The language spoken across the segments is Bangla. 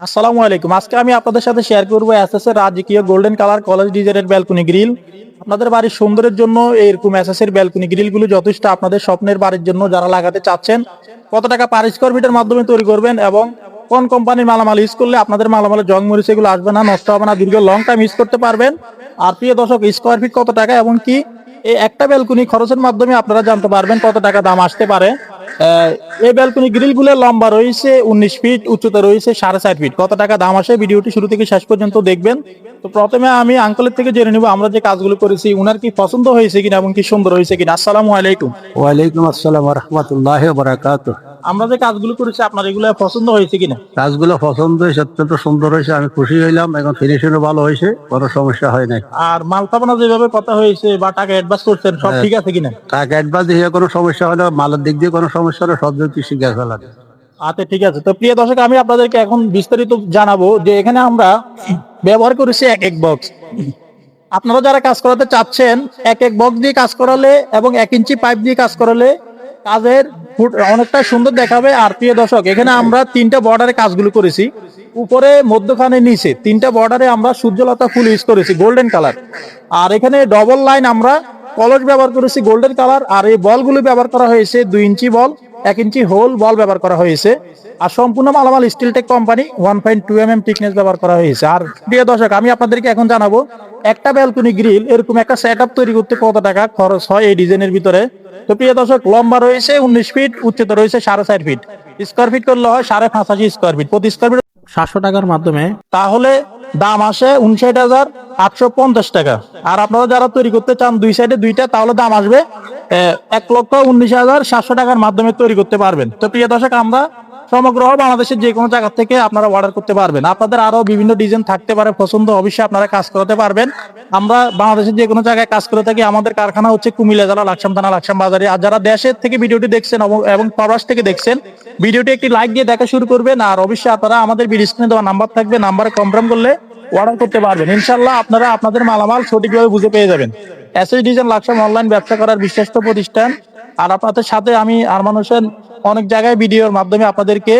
আসসালামু আলাইকুম। আজকে আমি আপনাদের সাথে শেয়ার করব এসএস এর রাজকীয় গোল্ডেন কালার কলেজ ডিজাইনের ব্যালকনি গ্রিল আপনাদের বাড়ির সৌন্দর্যের জন্য এরকম এসএস এর ব্যালকনি গ্রিলগুলো যথেষ্ট আপনাদের স্বপ্নের বাড়ির জন্য যারা লাগাতে চাচ্ছেন। কত টাকা পার স্কোয়ার ফিটের মাধ্যমে তৈরি করবেন এবং কোন কোম্পানির মালামাল ইউজ করলে আপনাদের মালামালের জং মরিচ এগুলো আসবে না, নষ্ট হবে না, দীর্ঘ লং টাইম ইউজ করতে পারবেন। আর প্রিয় দর্শক স্কোয়ার ফিট কত টাকা? এবং কি এই একটা ব্যালকনি খরচের মাধ্যমে আপনারা জানতে পারবেন কত টাকা দাম আসতে পারে। এই ব্যালকনি গ্রিলগুলো লম্বা রয়েছে, উনিশ ফিট উচ্চতা রয়েছে সাড়ে চার ফিট কত টাকা দাম আসে? ভিডিওটি শুরু থেকে শেষ পর্যন্ত দেখবেন। তো প্রথমে আমি আঙ্কলের থেকে জেনে নিব, আমরা যে কাজগুলো করেছি, উনার কি পছন্দ হয়েছে কিনা এবং কি সুন্দর হয়েছে কিনা। আসসালামু আলাইকুম। ওয়ালাইকুম আসসালাম রহমতুল্লাহ বারাকাত আমরা যে কাজগুলো করেছি আপনার এগুলো পছন্দ হয়েছে কিনা? কাজগুলো পছন্দ হয়েছে অত্যন্ত সুন্দর হয়েছে আমি খুশি হইলাম। এখন ফিনিশিংও ভালো হয়েছে কোনো সমস্যা হয় নাই। আর মাল পাবনা যেভাবে কথা হয়েছে বা টাকা অ্যাডভান্স করছেন সব ঠিক আছে কিনা? টাকা অ্যাডভান্স দিয়ে কোনো সমস্যা হলে মালের দিক দিয়ে কোনো সমস্যা হলে সব দিক শিখে ফেলার আচ্ছা ঠিক আছে। তো প্রিয় দর্শক আমি আপনাদেরকে এখন বিস্তারিত জানাব যে এখানে আমরা ব্যবহার করেছি এক এক বক্স আপনারা যারা কাজ করাতে চাচ্ছেন এক এক বক্স দিয়ে কাজ করালে এবং এক ইঞ্চি পাইপ দিয়ে কাজ করালে কাজের অনেকটা সুন্দর দেখাবে। আর প্রিয় দর্শক, এখানে আমরা তিনটা বর্ডারে কাজগুলো করেছি। উপরে, মধ্যখানে, নিচে। তিনটা বর্ডারে আমরা সূর্যলতা ফুল ইউজ করেছি গোল্ডেন কালার আর এখানে ডবল লাইন আমরা কলস ব্যবহার করেছি গোল্ডেন কালার আর এই বলগুলো ব্যবহার করা হয়েছে দুই ইঞ্চি বল। এক ইঞ্চি হোল বল ব্যবহার করা হয়েছে। আর সম্পূর্ণ মালামাল steel tech company one point two M M thickness ব্যবহার করা হয়েছে। আর প্রিয় দর্শক আমি আপনাদেরকে এখন জানাব একটা ব্যালকনি গ্রিল এরকম একটা সেট আপ তৈরি করতে কত টাকা খরচ হয় এই ডিজাইনের ভিতরে? তো প্রিয় দর্শক লম্বা রয়েছে উনিশ ফিট উচ্চতা রয়েছে সাড়ে চার ফিট স্কোয়ার ফিট করলে হয় সাড়ে পাঁচাশি স্কোয়ার ফিট প্রতি স্কোয়ার ফিট সাতশো টাকার মাধ্যমে তাহলে দাম আসে উনষাট হাজার আটশো পঞ্চাশ টাকা। আর আপনারা যারা তৈরি করতে চান দুই সাইডে দুইটা, তাহলে দাম আসবে এক লক্ষ উনিশ হাজার সাতশো টাকার মাধ্যমে তৈরি করতে পারবেন। তো প্রিয় দর্শক, আমরা সমগ্র বাংলাদেশের যে কোনো জায়গা থেকে আপনারা অর্ডার করতে পারবেন। আপনাদের আরও বিভিন্ন ডিজাইন থাকতে পারে, পছন্দ অবশ্যই আপনারা কাজ করাতে পারবেন। আমরা বাংলাদেশের যে কোনো জায়গায় কাজ করে থাকি, আমাদের কারখানা হচ্ছে কুমিল্লা জেলা, লাকসাম থানা, লাকসাম বাজারে। আর যারা দেশের থেকে ভিডিওটি দেখছেন এবং- প্রবাস থেকে দেখছেন ভিডিওটি একটি লাইক দিয়ে দেখা শুরু করবেন আর অবশ্যই আপনারা আমাদের ভিডিও স্ক্রিনে দেওয়া নাম্বার থাকবে নাম্বারে কনফার্ম করলে অর্ডার করতে পারবেন। ইনশাল্লাহ আপনারা আপনাদের মালামাল সঠিকভাবে বুঝে পেয়ে যাবেন। এসএস ডিজাইন লাকসাম অনলাইন ব্যবসা করার বিশ্বস্ত প্রতিষ্ঠান। আর আপনাদের সাথে আমি আর মানুষের অনেক জায়গায় ভিডিওর মাধ্যমে আপনাদেরকে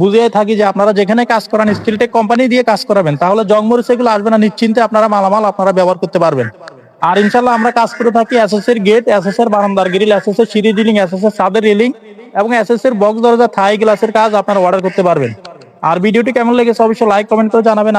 বুঝিয়ে থাকি যে আপনারা যেখানে কাজ করান স্কিলটেক কোম্পানি দিয়ে কাজ করাবেন। তাহলে জংমরিচ এগুলো আসবে না, নিশ্চিন্তে আপনারা মালামাল আপনারা ব্যবহার করতে পারবেন। আর ইনশাল্লাহ আমরা কাজ করে থাকি এসএস এর গেট এসএস এর বারান্দার গ্রিল এসএস এর সিঁড়ি ডিলিং এসএস এর ছাদের রেলিং এবং এসএস এর বক্স দরজা থাই গ্লাসের কাজ আপনারা অর্ডার করতে পারবেন। আর ভিডিওটি কেমন লেগেছে অবশ্যই লাইক কমেন্ট করে জানাবেন।